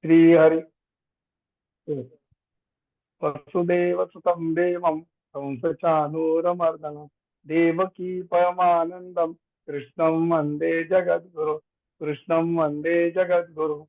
श्रीहरि। वसुदेवसुतं देवं कंसचानूरमर्दनं देवकी परमानन्दं, कृष्णं वंदे जगद्गुरु, कृष्णं वंदे जगद्गुरु।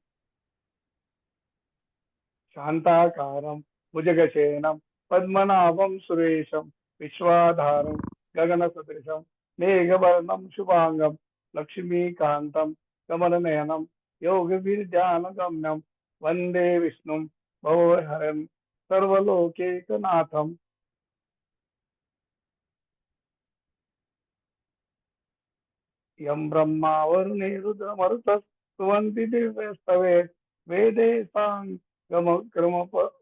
शान्ताकारं भुजगशेनं पद्मनाभं सुरेशं, विश्वाधारं, गगनसदृशं, मेघवर्णं शुभाङ्गं, लक्ष्मीकान्तं, कमलनयनं योगविद्यानगम्यं वंदे विष्णुं भवहरं सर्वलोकैकनाथम्। यं ब्रह्मा स्तुवन्ति दिव्यस्तवे, वेदे साङ्गमक्रमप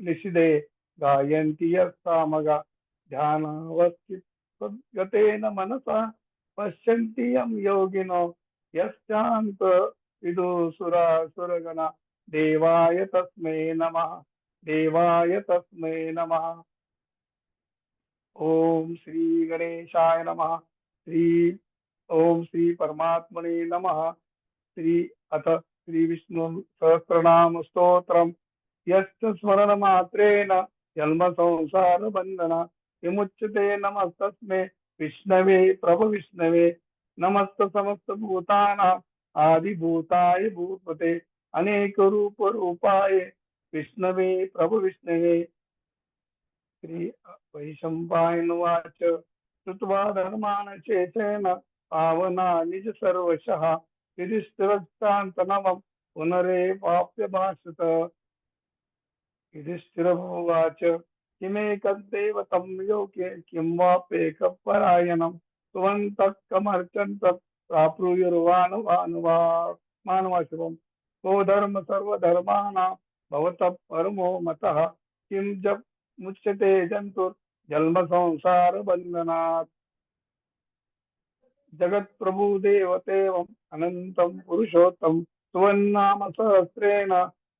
निषिदे गायन्ति यस्सामगा ध्यानावस्थितगतेन मनसा, पश्यन्ति यं योगिनो, यश्चान्त विदुसुरासुरगणा देवाय तस्मै नमः, देवाय तस्मै नमः। ॐ श्री गणेशाय नमः, श्री ओम श्री परमात्मने नमः, श्री अथ श्री विष्णु सहस्रनाम स्तोत्रम। यस्य स्मरण जन्म संसार बंधना विमुच्यते नमस्तस्मै विष्णवे, प्रभु विष्णवे। नमस्त समस्त भूतानां आदिभूताय भूतपते अनेक रूप रूपाय विष्णवे प्रभु विष्णवे श्री वैशंपायनुवाच श्रुत्वा धर्मान् चेतेन पावना निज सर्वशः युधिष्ठिरस्तान्तनवम् पुनरेवाप्य भाषत किं को धर्म सर्वधर्माणां भवतः परमो मतः। किं जप मुच्यते जन्तुर्जन्म संसारबन्धनात् जगत्प्रभु देवतेवम् अनन्तं पुरुषोत्तम सुवन्नाम सहस्रेण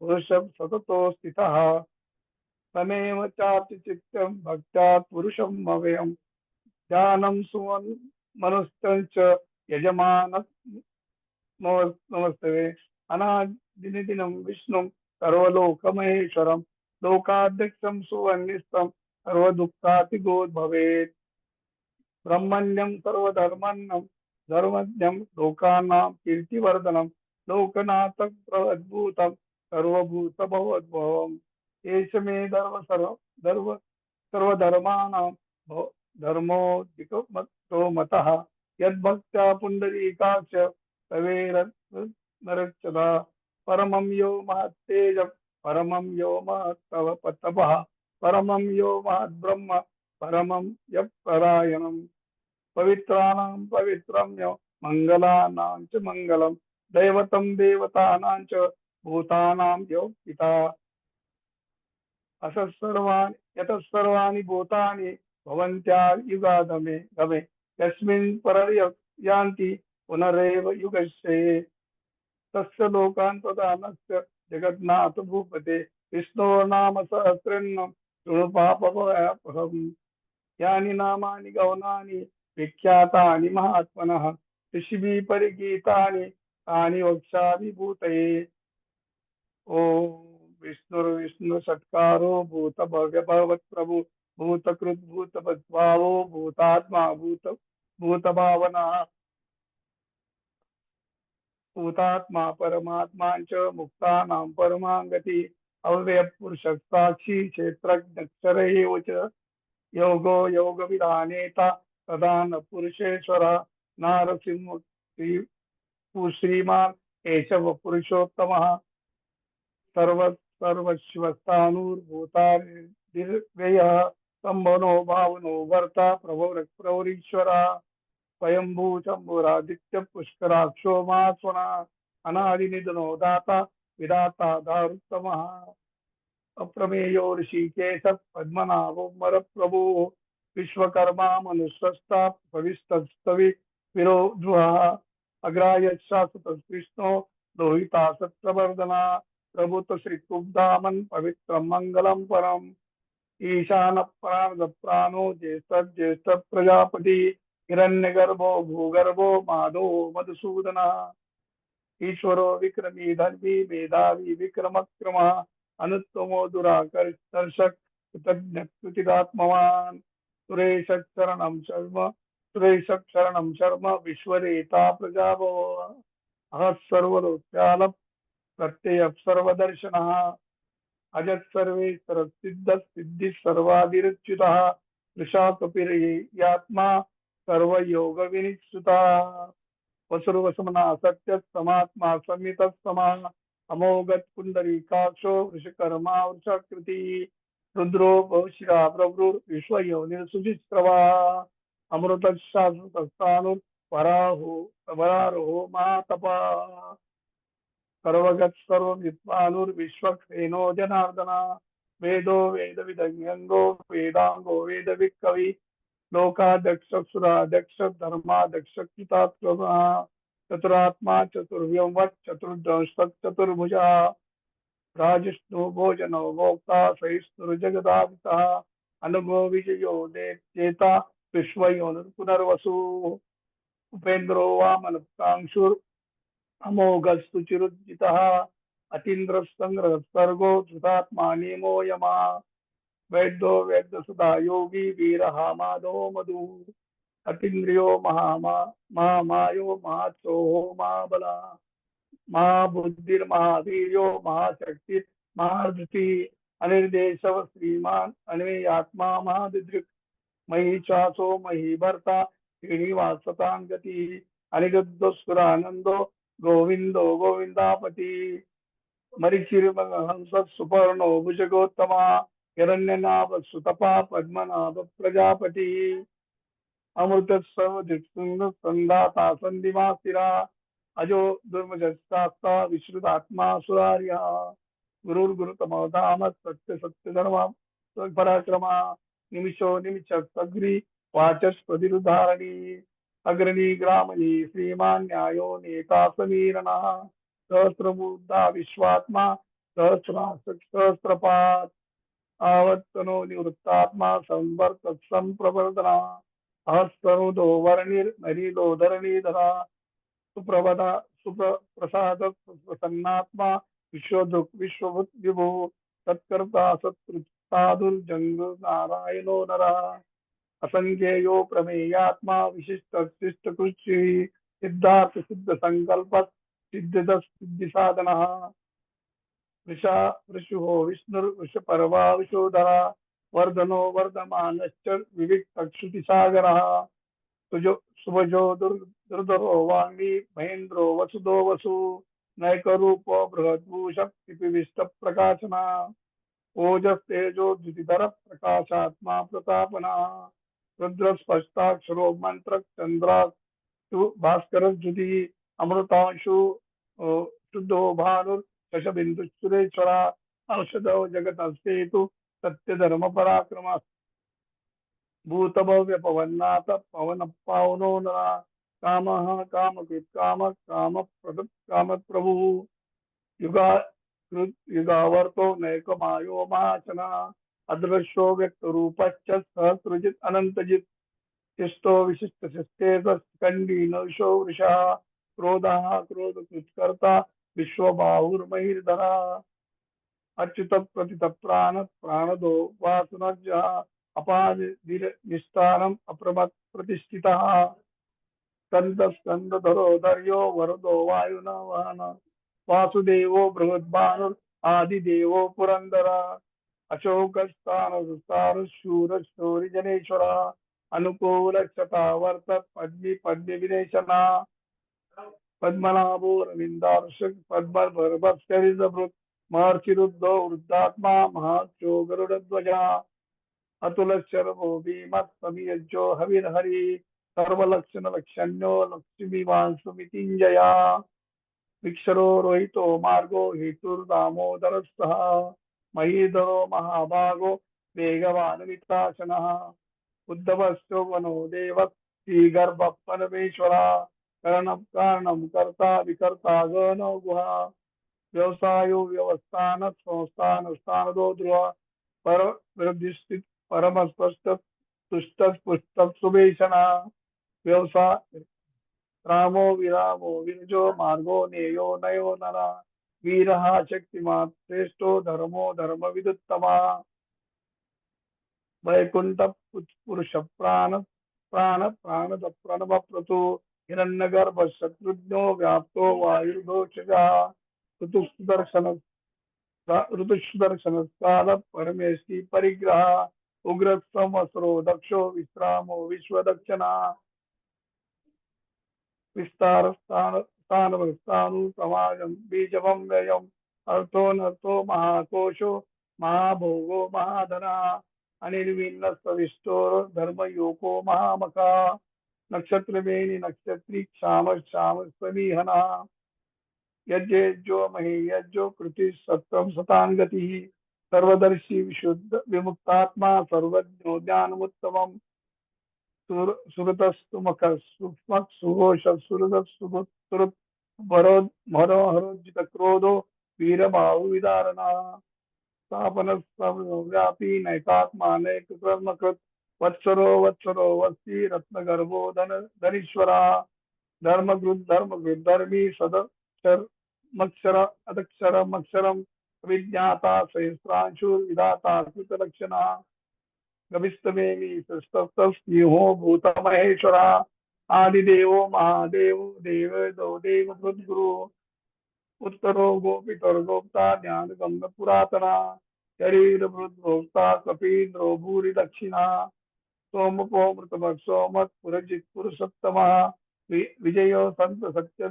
पुरुषं सततो स्थितः तमेव चापि चित्तं भक्त्यात् पुरुषम् अव्ययम् ध्यानं सुवन् मनुष्यञ्च यजमान नमस्तवे अनादिनिदिनं विष्णुं सर्वलोकमहेश्वरं लोकाध्यक्षं सुवन्निस्तं सर्वदुःखातिगोद्भवेत्। ब्रह्मण्यं सर्वधर्मन्नं धर्मज्ञं लोकानां कीर्तिवर्धनं लोकनाथं प्रभूतं सर्वभूतभवद्भवम्। एष मे धर्म सर्व धर्म सर्वधर्माणां धर्मोऽधिकमतो मतः। यद्भक्त्या पुण्डरीकाक्ष तवेरच्चदा परमं यो महत्तेज, परमं यो महत्तव तपः परमं यो महद्ब्रह्म, परमं यः परायणम् पवित्राणां पवित्रं यो मङ्गलानां च मङ्गलं दैवतं देवतानां च भूतानां यो पिता। असः सर्वाणि, यतः भूतानि भवन्त्या युगागमे, गमे। यस्मिन् परयान्ति पुनरेव युगस्य। तस्य लोकान्तदानस्य जगन्नाथ भूपते विष्णोर्नाम सहस्रन्नं शृणु पापभयापहम् यानि नामानि गौनानि, विख्यातानि तानि वक्ष्यामि भूतये ॐ विष्णुर्विष्णु सत्कारो भूत भव्य भगवत् प्रभु। भूतकृत भूतात्मा भूत भूतभावना। भूतात्मा परमात्मा च मुक्तानां परमां गति अव्ययपुरुषः साक्षी क्षेत्रज्ञक्षर एव च योगो योगविधानेता तदा न पुरुषेश्वर नारसिंह श्रीमान् केशव पुरुषोत्तमः सर्व सर्वस्वस्थानुर्भूतानिर्व्ययः सम्भनो भावनो वर्ता స్వయంభూ శంభురాదిత్య పుష్కరాక్షో మాత్మన అనాది నిధునో దాత విదాత దారుత్తమ అప్రమేయో ఋషికేశ పద్మనాభోమర ప్రభు విశ్వకర్మా మనుస్వస్థ భవిస్తవి విరోధ అగ్రాయ శాశ్వత కృష్ణో లోహిత సత్రవర్ధన ప్రభుత్వ శ్రీ కుబ్ధామన్ పవిత్రం మంగళం పరం ఈశాన ప్రాణ ప్రాణో జ్యేష్ఠ జ్యేష్ఠ ప్రజాపతి हिरण्यगर्भो, भूगर्भो, माधो, मधुसूदनः, ईश्वरो विक्रमी, धर्मी, मेधावी, विक्रमक्रमः, अनुत्तमो दुराकर्षक कृतज्ञकृतिरात्मवान् सुरेशः शरणं शर्म सुरेशः शरणं शर्म, विश्वरेता प्रजाभो अहः प्रत्ययः सर्वदर्शनः, अजत् सर्वेश्वर सिद्ध सर्वादिरुच्युतः वृषा कपिर्यात्मा सर्वयोग विनिश्चिता वसुर्वसमना सत्य समात्मा संहित समा अमोगत पुंडरीकाक्षो वृषकर्मा वृषकृति। रुद्रो बहुशिरा प्रभुर विश्वयोनिर्सुचिस्रवा अमृत शाश्वतस्थानुर वराहो वरारोहो महातपा। सर्वगत सर्वविद्वानुर्विश्वक्सेनो जनार्दना। वेदो वेद विदज्ञो वेदांगो वेद विकवि लोकाध्यक्ष सुराध्यक्ष धर्माध्यक्ष चतुरात्मा चतुर्व्यम चतुर्दंशक चतुर्भुजा राजिष्णु भोजनो भोक्ता सहिष्णुर्जगदापिता अनुभव विजयो चेता विश्वयोन पुनर्वसु उपेन्द्रो वामनकांशुर अमोघस्तु चिरुज्जितः अतीन्द्रसंग्रह सर्गो धृतात्मा नेमो यमा। वैद्यो वैद्य सुधा योगी वीरः माधो मधु। अतीन्द्रियो महामा महामायो महाचोहो महाबला महाबुद्धिर्महावीर्यो महाशक्ति महाधृति अनिर्देशव श्रीमान अन्वेयात्मा महादिदृक् मही चासो मही भर्ता श्रीनिवासतांगति अनिगद्धुरानंदो गोविंदो गोविंदापति मरिचिर्महंस सुपर्णो भुजगोत्तमा। हिरण्यनाभ सुतपा पद्मनाभ प्रजापति अमृत संदाता संधिमा अजो दुर्मजस्तास्ता विश्रुतात्मा सुरार्य। गुरुर्गुरुतमो धाम सत्य सत्य धर्म पराक्रमा निमिषो निमिष सग्री वाचस्पतिरुधारणी अग्रणी ग्रामणी श्रीमान न्यायो नेता समीरणः सहस्रबुद्धा विश्वात्मा। सहस्रासक सहस्रपात। आवर्तनो निवृत्तात्मा संवर्त संप्रवर्धना अहस्तनुदो वर्णिर्नरीदो धरणीधरा। सुप्रभदा सुप्रसाद प्रसन्नात्मा विश्वदृक् विश्वभूत विभु सत्कर्ता सत्कृतादुर्जंग नारायणो नरा। असंख्येयो प्रमेयात्मा, विशिष्ट शिष्ट सिद्धार्थ, सिद्ध संकल्प सिद्ध सिद्धि साधन वृषा वृषुहो विष्णुर्वृष परवा विशोधरा वर्धनो वर्धमानश्च विविक्तक्षुतिसागरः। सुजो सुभजो दुर्धरो वाङ्गी महेन्द्रो वसुदो वसु नैकरूपो बृहद्भूष पिपिविष्ट प्रकाशना ओजस्तेजो द्युतिधर प्रकाशात्मा प्रतापना। रुद्रस्पष्टाक्षरो मंत्र चंद्रा भास्कर ज्युति अमृतांशु शुद्धो भानुर शशबिंदु सुरेश्वरा औषधो जगत अस्तेतु सत्य धर्म पराक्रम भूतभव्य पवन्नाथ पवन पावनो नरा, काम काम काम काम प्रद काम प्रभु युगा युगावर्तो नैकमायो महाचना अदृश्यो व्यक्त रूपश्च सहस्रजित अनंतजित शिष्टो विशिष्ट शिष्टे नविशो वृषा, क्रोधा क्रोध कृत्कर्ता विश्वबाहुर्महिर्धरा। अच्युत प्रतित प्राण प्राणदो वासुनज अपादिनिष्ठानम अप्रमत् प्रतिष्ठितः। स्कंद स्कंदधरो धर्यो वरदो वायुना वहन वासुदेवो बृहद्भानुर् आदिदेवो पुरंदरा अशोकस्थान शूर शौरी जनेश्वर अनुकूल वर्त पद्मी पद्मी विनेशना। पद्मनाभो रविंदार्शक पद्मभर्भस्करिजभृत महर्षिरुद्धो वृद्धात्मा महाचो गरुड़ध्वजा अतुल शर्मो भीमत्समीयजो हविर्हरि सर्वलक्षण लक्षण्यो लक्ष्मी वांसुमितिंजया विक्षरो रोहितो मार्गो हेतुर्दामोदरस्तः महीधरो महाभागो वेगवान वित्राशन उद्धवस्तो वनो देव श्रीगर्भ परमेश्वरा। करणं, कारणं, कर्ता, विकर्ता, गणो, गुहा, व्यवसायो, व्यवस्थान, संस्थान, स्थानदो ध्रुव पर विरधिष्ठित परम, स्पष्ट, तुष्ट पुष्ट सुभेषणा व्यवसाय रामो, विरामो, विरजो, मार्गो, नेयो, नयो, नरा, वीरः, शक्तिमान्, श्रेष्ठो, धर्मो धर्मविदुत्तमा वैकुंठ पुरुष, प्राण प्राण प्राण प्रणव प्रतु हिरण्यगर्भ शत्रुघ्नो व्याप्तो वायुर्दोषगा। ऋतुदर्शन ऋतुदर्शन परमेशी परिग्रह। उग्र संवत्सरो दक्षो विश्रामो विश्वदक्षिणा। विस्तार स्थान स्थानु समाजम बीजवम व्ययम अर्थो नर्थो महाकोशो महाभोगो महाधना। अनिर्विन्न सविष्टोर धर्मयोको महामका नक्षत्रमेनि नक्षत्री क्षाम क्षाम समीहना यज्ञो मही यज्ञो कृति सत्यम सतांगति सर्वदर्शी विशुद्ध विमुक्तात्मा, सर्वज्ञो ज्ञानमुत्तमम् सुरतस्तुमक सूक्ष्म, सुघोष सुरत सुरुत भरो मनोहरोजित क्रोधो वीरभाव विदारणा। स्थापन व्यापी नैकात्मा नैकर्मकृत वत्सरो वत्सरो वत्सी रत्नगर्भो, धन, धनीश्वरा धर्मकृत धर्मकृत धर्मी सदक्षर मक्षर अदक्षर मक्षरम विज्ञाता सहस्रांशु, विधाता, कृतलक्षणा गविस्तमेमि सृष्टस्यो भूत महेश्वरा आदिदेवो, महादेव, देव, दो देव गुरु उत्तरो, गोपितर, गोप्ता ज्ञान गंग पुरातना, शरीर भोक्ता कपीन्द्रो, भूरि, दक्षिणा सोमको मृतमक सोमक पुरजित पुरुषोत्तम विजयो संत सत्य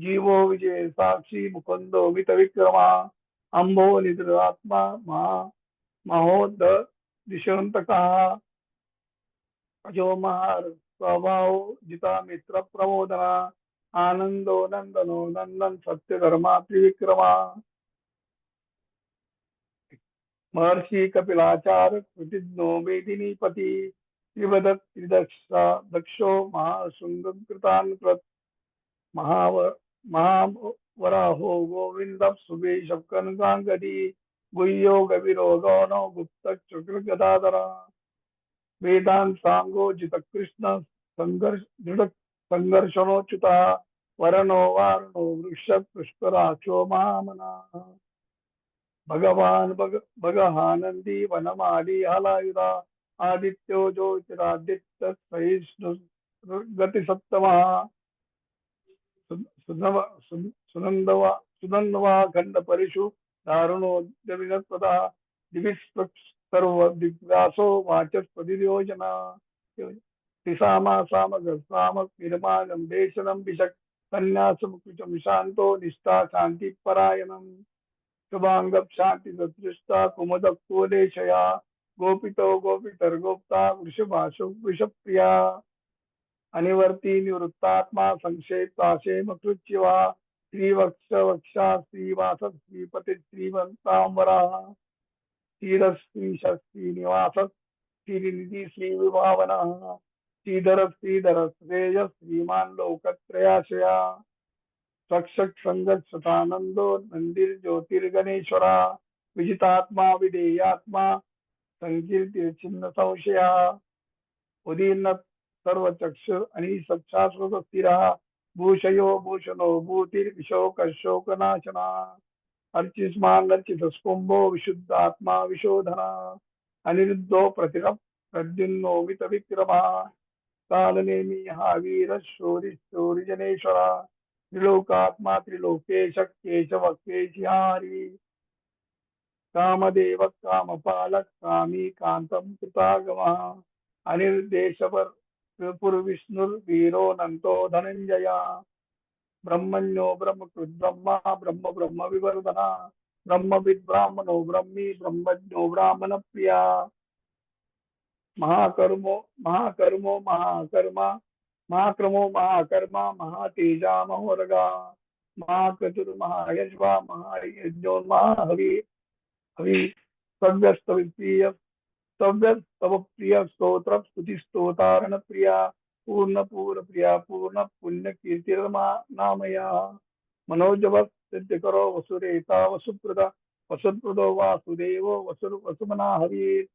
जीवो विजय साक्षी मुकुंदो मित विक्रमा अंबो निद्रात्मा महा महोद दिशंतका अजो महार स्वभाव जिता मित्र प्रमोदना। आनंदो नंदनो नंदन सत्य धर्मा त्रिविक्रमा। महर्षि कपिलाचार कृतिज्ञो मेदिनीपति त्रिवद त्रिदक्षा दक्षो महाशृंग कृतान कृत महावर महावराहो गोविंद सुबेश कनकांगदी गुह्यो गविरो गौनो गुप्त चक्र गदाधरा वेदांत सांगो जित कृष्ण संघर्ष, दृढ़ संघर्षणोच्युता वरणो वारणो वृक्ष पुष्कराचो महामना। भगवान भग भगहानंदी वनमाली हलायुधा आदित्यो ज्योतिरादित्य सहिष्णु गति सप्तमा सुनंदवा सुनंदवा खंड परिशु दारुणो जविनत्पदा दिविस्पक्ष सर्व दिग्रासो वाचस्पति योजना तिसामा सामग सामक निर्माणम देशनम विशक शांतो निष्ठा शांति परायणम शुभांग शांति सदृष्टा कुमुद गोपितो गोपितर गोप्ता वृषभाशु वृषप्रिया। अनिवर्ती निवृत्तात्मा संक्षेपाशेम कृत्यवा श्रीवक्ष वक्षा श्रीवास श्रीपति श्रीवंतांबरा श्रीरश्री निवास श्रीनिधि श्री विभावना श्रीधर श्रीधर श्रेय श्रीमान लोकत्रयाशया सक्षक संगत सतानंदो नंदिर ज्योतिर्गणेश्वरा विजितात्मा, विधेयात्मा संकीर्ति चिन्ह संशया उदीर्ण सर्वचक्षु आणि सक्षाश्वत स्थिरा भूषयो भूषणो, भूतिर्विशोकशोकनाशना अर्चिस्मान अर्चितस्कुंभो विशुद्ध आत्मा विशोधना, अनिरुद्धो प्रतिर प्रद्युन्नो मित विक्रमा कालनेमी हा वीर शोरी शोरिजनेश्वरा त्रिलोकात्मा, त्रिलोकेश केशव केशिहारी कामदेव कामपालक कामी कांतम कृतागमा अनिर्देशवर, पुरविष्णुर्वीरो नंतो धनंजया ब्रह्मण्यो ब्रह्म ब्रह्मा ब्रह्म ब्रह्म विवर्धना ब्रह्मविद ब्राह्मणो ब्रह्मी ब्रह्मज्ञो ब्राह्मण प्रिया महाकर्मो महाकर्मो, महाकर्मा महाक्रमो महाकर्मा महातेजा महोरगा। महाकचुर महायज्वा महायज्ञो महाहवि हवि। सव्यस्तविप्रिय। सव्यस्तव प्रिय स्तोत्र स्तुति स्तोतारण प्रिया पूर्ण पूर्ण प्रिया पूर्ण पुण्य कीर्ति नामया। मनोजव सिद्ध करो वसुरेता वसुप्रदा। वसुप्रदो वासुदेव वसु वसुमना हरि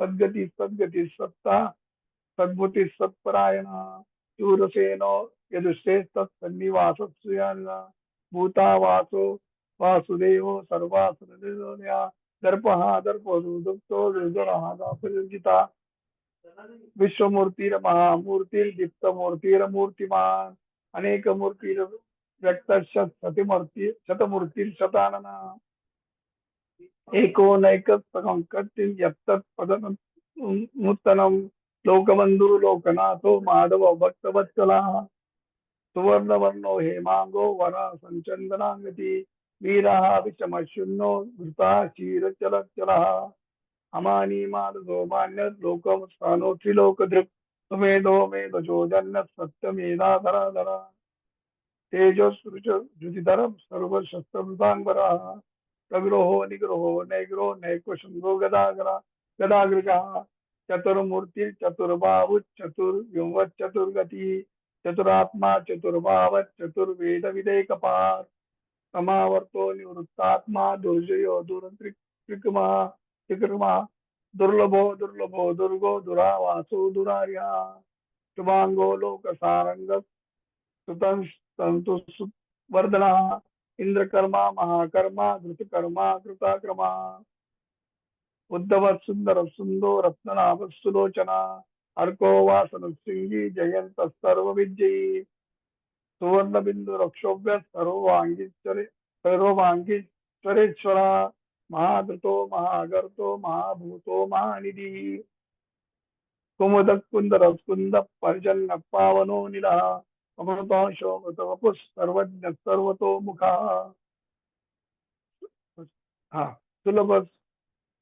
सद्गति सद्गति सत्ता। सद्भुति सत्परायण। शूरसेनो यदुश्चेस्तत्सन्नि वासत्सुयानिना भूता वासो वासुदेवो सर्वासुरनिर्दोन्या दर्पः दर्पसु दुप्तो दुर्धरः दापरिर्जिता विश्वमूर्तिरमः मूर्तिर्दीप्तमूर्तिरमूर्तिमान् अनेकमूर्तिर् व्यक्तशतमूर्ति शतमूर्तिर्शतानना एको नैकत्सकं कट्टिं लोकबन्धु लोकनाथो माधव भक्तवत्सलः सुवर्णवर्णो हेमाङ्गो वर सञ्चन्दनाङ्गति वीरः विषमशून्नो धृता क्षीरचलचलः अमानी मानसो मान्यर्लोकं स्थानो त्रिलोकदृक् सुमेधो मेधजो जन्नः सत्यमेधाधराधर। तेजस्रुचुतिधरं सर्वशस्त्रवृताङ्बरः प्रग्रहो निग्रहो नैग्रो नैकुशृङ्गो गदाग्र गदाग्रगः चतुर्मूर्तिर्चतुर्बाहुश्चतुर्विंवच्चतुर्गतिः चतुरात्मा चतुर्भावश्चतुर्वेदविदेकपात् समावर्तो निवृत्तात्मा दुर्जयो दुरन्त्रिक्मा त्रिकृमा दुर्लभो दुर्लभो दुर्गो दुरावासो दुरार्या। शुभांगो लोकसारंग सुतंतु वर्धना। इंद्रकर्मा महाकर्मा धृतकर्मा कृताकर्मा। उद्धव सुंदर सुंदो रत्ननाभ सुलोचना अर्को वासन सिंगी जयंत सर्व विजयी सुवर्ण बिंदु रक्षोभ्य सर्वांगी सर्वांगी चरेश्वरा महाधृतो महागर्तो, महाभूतो, महानिधि। कुमुद कुंद पर्जन्य पावनो निलः अमृतांशो सर्वज्ञ सर्वतो मुखा हा सुलभ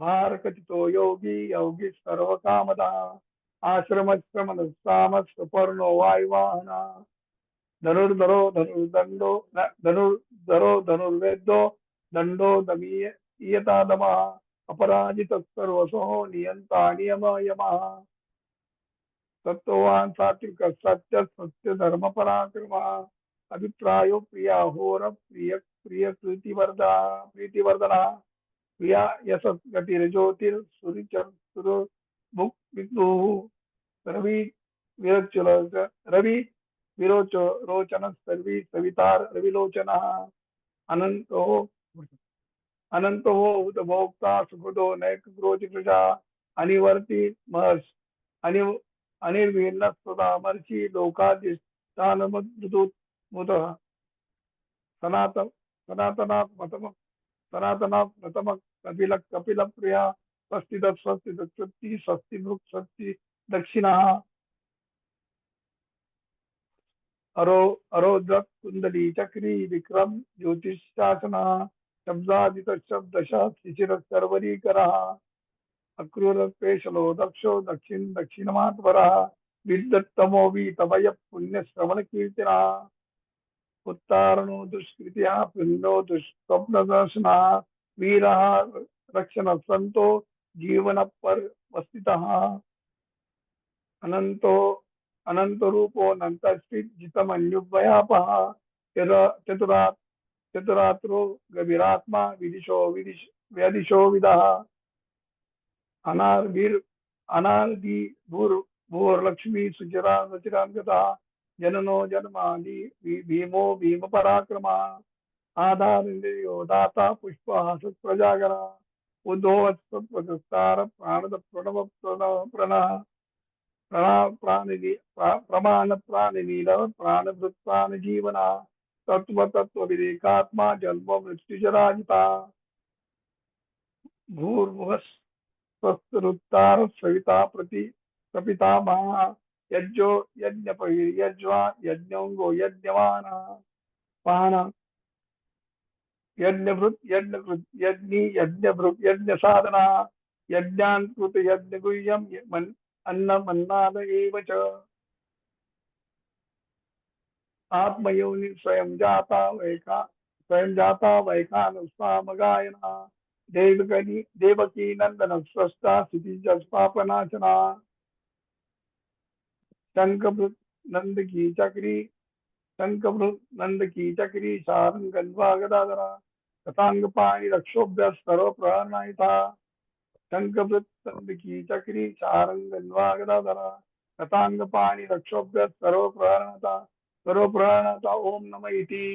भारकथितो योगी योगी सर्वकामदा। आश्रमश्रमनस्तामस्पर्णो वायुवाहना। धनुर्धरो धनुर्दंडो धनुर्धरो धनुर्वेदो दंडो दमीयता दमः अपराजित सर्वसो नियंता नियम यमः सत्वान सात्विक सत्य सत्य धर्म पराक्रम अभिप्रायो प्रिया होर प्रिय प्रिय प्रीतिवर्धा प्रीतिवर्धना प्रिया यश गतिर्ज्योतिर सुरिचर सुर मुख, विष्णु, रवि विरचल रवि, विरोच, रोचन, सर्वी, सवितार, रविलोचन, अनंतो, अनंत हो भोक्ता सुखदो नैक ग्रोच प्रजा अनिवर्ती, महर्ष, अनि अनिर्वीर्ण सदा मर्षी लोकाधिष्ठान मुद, सनातन सनातनात् मतम प्रथम कपिल कपिल प्रिया, स्वस्ति दत् स्वस्ति स्वस्ति मृग स्वस्ति, दक्षिणा अरो अरोद्रक कुंडली चक्री, विक्रम ज्योतिषासना शब्दादित शब्दशः शिशिर सर्वरीकरः अक्रूरपेशलो दक्षो दक्षिण, दक्षिणमात्वरः विद्दत्तमो वीतभय पुण्यश्रवणकीर्तिना। उत्तारणो दुष्कृत्या पुण्यो दुष्स्वप्नदर्शना, वीरः रक्षण संतो जीवन पर वस्तितः। अनंतो अनंत रूपो अनंत चतुरा, चतुरात्रो गभीरात्मा विदिशो, विदिश, व्यदिशो विदः। अनार्वीर अनादि भूर भूर्लक्ष्मी सुचिरा सुचिरांगता जननो जन्मादि भीमो भीम पराक्रमा आधार इंद्रियो दाता पुष्प हस प्रजागरा उद्धवत्सत्वस्तार प्राणद प्रणव प्रणः प्रणा प्राणिनी प्रमाण प्राणिनील प्राणभृत प्राण जीवना तत्व तत्व विवेकात्मा जन्म मृत्युजराजिता भूर्भुवस्वस्तरुत्तार सविता प्रति यज्ञो यज्ञपहिर्यज्वा यज्ञोंगो यज्ञवान पान यज्ञभृत, यज्ञकृत, यज्ञी, यज्ञभृत यज्ञ साधना यज्ञान्कृत यज्ञ गुह्यम अन्न, मन्नाद एव च। आत्मयोनि स्वयं जाता वैका स्वयं जाता वैखानुस्वामगायना देवकनी देवकी नंदन स्वस्था जसपापनाशना शंखभृत नंद की चक्री शंखभृत नंद की चक्री शारंगन्वा गदाधरा कथांग पाणी रक्षोभ्य सर्व शंखभृत नंद की चक्री शारंगन्वा गदाधरा कथांग पाणी रक्षोभ्य सर्व प्रणाता ओम नम इति।